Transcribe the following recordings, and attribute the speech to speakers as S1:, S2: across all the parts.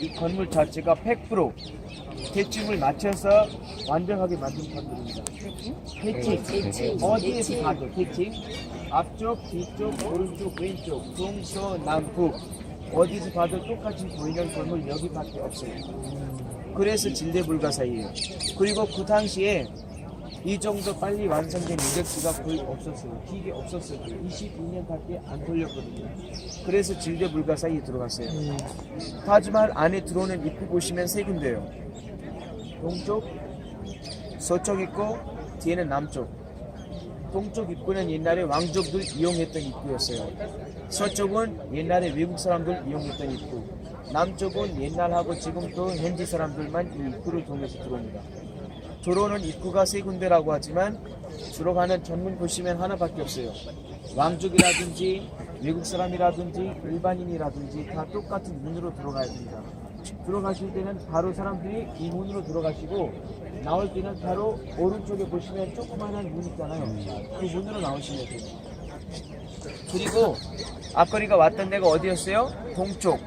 S1: 이 건물 자체가 100% 대칭을 맞춰서 완벽하게 만든 건물입니다. 대칭.
S2: 대칭.
S1: 어디에서. 봐도 대칭. 앞쪽, 뒤쪽, 오른쪽, 왼쪽, 동서 남북 어디서 봐도 똑같이 보이는 건물 여기밖에 없어요. 그래서 진대 불가사이에요. 그리고 그 당시에 이 정도 빨리 완성된 인덱스가 거의 없었어요. 기계 없었어요. 22년 밖에 안 돌렸거든요. 그래서 진대불가사이에 들어갔어요. 타지말 안에 들어오는 입구 보시면 세 군데요. 동쪽, 서쪽 있고 뒤에는 남쪽. 동쪽 입구는 옛날에 왕족들 이용했던 입구였어요. 서쪽은 옛날에 외국 사람들 이용했던 입구. 남쪽은 옛날하고 지금도 현지 사람들만 이 입구를 통해서 들어옵니다. 들어오는 입구가 세 군데라고 하지만 주로 가는 전문 보시면 하나밖에 없어요. 왕족이라든지 외국 사람이라든지 일반인이라든지 다 똑같은 문으로 들어가야 됩니다. 들어가실 때는 바로 사람들이 이 문으로 들어가시고 나올 때는 바로 오른쪽에 보시면 조그만한 문 있잖아요. 그 문으로 나오시면 돼요. 그리고 앞거리가 왔던 데가 어디였어요? 동쪽.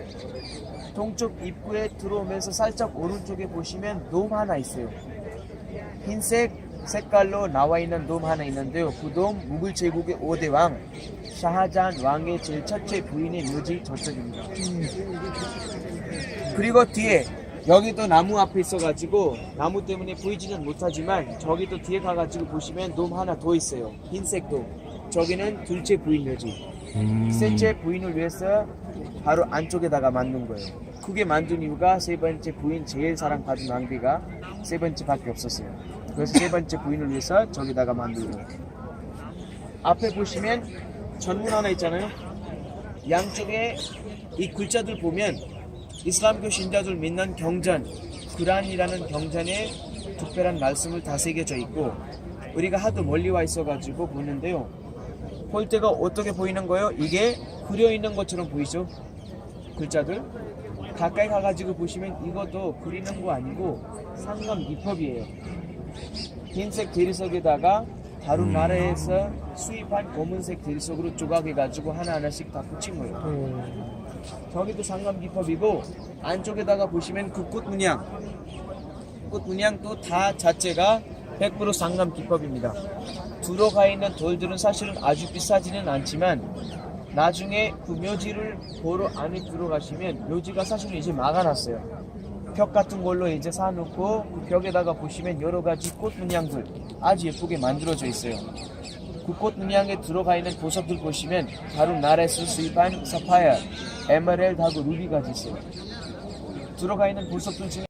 S1: 동쪽 입구에 들어오면서 살짝 오른쪽에 보시면 돔 하나 있어요. 흰색 색깔로 나와 있는 돔 하나 있는데요. 그 돔 무굴 제국의 5대 왕 샤하잔 왕의 제일 첫째 부인의 묘지 저쪽입니다. 그리고 뒤에 여기도 나무 앞에 있어가지고 나무 때문에 보이지는 못하지만 저기도 뒤에 가가지고 보시면 돔 하나 더 있어요. 흰색 돔. 저기는 둘째 부인 묘지. 셋째 부인을 위해서 바로 안쪽에다가 만든 거예요. 그게 만든 이유가 세 번째 부인 제일 사랑받은 왕비가 세 번째밖에 없었어요. 그래서 세 번째 부인을 위해서 저기다가 거예요. 앞에 보시면 전문 하나 있잖아요. 양쪽에 이 글자들 보면 이슬람교 신자들 믿는 경전, 구란이라는 경전에 특별한 말씀을 다 새겨져 있고 우리가 하도 멀리 와 있어가지고 보는데요. 볼 때가 어떻게 보이는 거예요? 이게 그려 있는 것처럼 보이죠? 글자들 가까이 가가지고 보시면 이것도 그리는 거 아니고 상감 기법이에요. 흰색 대리석에다가 다른 나라에서 수입한 검은색 대리석으로 조각해가지고 하나하나씩 다 붙인 거예요. 저기도 상감 기법이고 안쪽에다가 보시면 그꽃 문양, 꽃 문양도 다 자체가 100% 상감 기법입니다. 들어가 있는 돌들은 사실은 아주 비싸지는 않지만 나중에 그 묘지를 보러 안에 들어가시면 묘지가 사실은 이제 막아놨어요. 벽 같은 걸로 이제 사놓고 그 벽에다가 보시면 여러 가지 꽃 문양들 아주 예쁘게 만들어져 있어요. 그 꽃 문양에 들어가 있는 보석들 보시면 다른 나라에서 수입한 사파이어, 에메랄드하고 루비가 있어요. 들어가 있는 보석들 중에